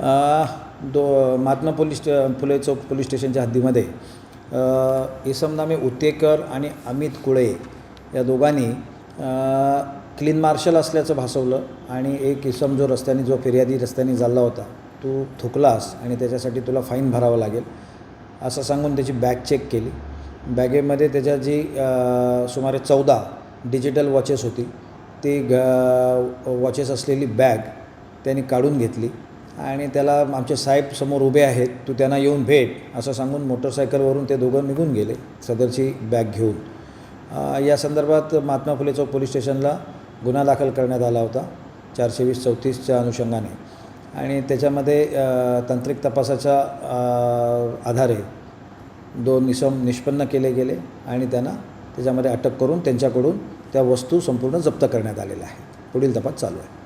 दो Mahatma police Phule चौक police स्टेशनच्या हद्दीमध्ये अ, उतेकर आणि अमित कुळे या दोघांनी क्लीन मार्शल असल्याचं भासवलं आणि एक इसम जो रस्त्याने जो फिर्यादी रस्त्याने चालला होता तू थुकलास आणि त्याच्यासाठी तुला फाईन भरावं लागेल असं सांगून त्याची बॅग चेक केली. बॅगेमध्ये त्याच्या जी सुमारे चौदा डिजिटल वॉचेस होती ती ग वॉचेस असलेली बॅग त्यांनी काढून घेतली. आणि त्याला आमचे साहेब समोर उभे आहेत तू त्यांना येऊन भेट असं सांगून मोटरसायकलवरून ते दोघं निघून गेले सदरची बॅग घेऊन. या संदर्भात महात्मा फुले चौक पोलीस स्टेशनला गुन्हा दाखल करण्यात आला होता चारशे वीस चौतीसच्या अनुषंगाने. आणि त्याच्यामध्ये तांत्रिक तपासाच्या आधारे दोन इसम निष्पन्न केले गेले आणि त्यांना त्याच्यामध्ये अटक करून त्यांच्याकडून त्या वस्तू संपूर्ण जप्त करण्यात आलेल्या आहेत. पुढील तपास चालू आहे.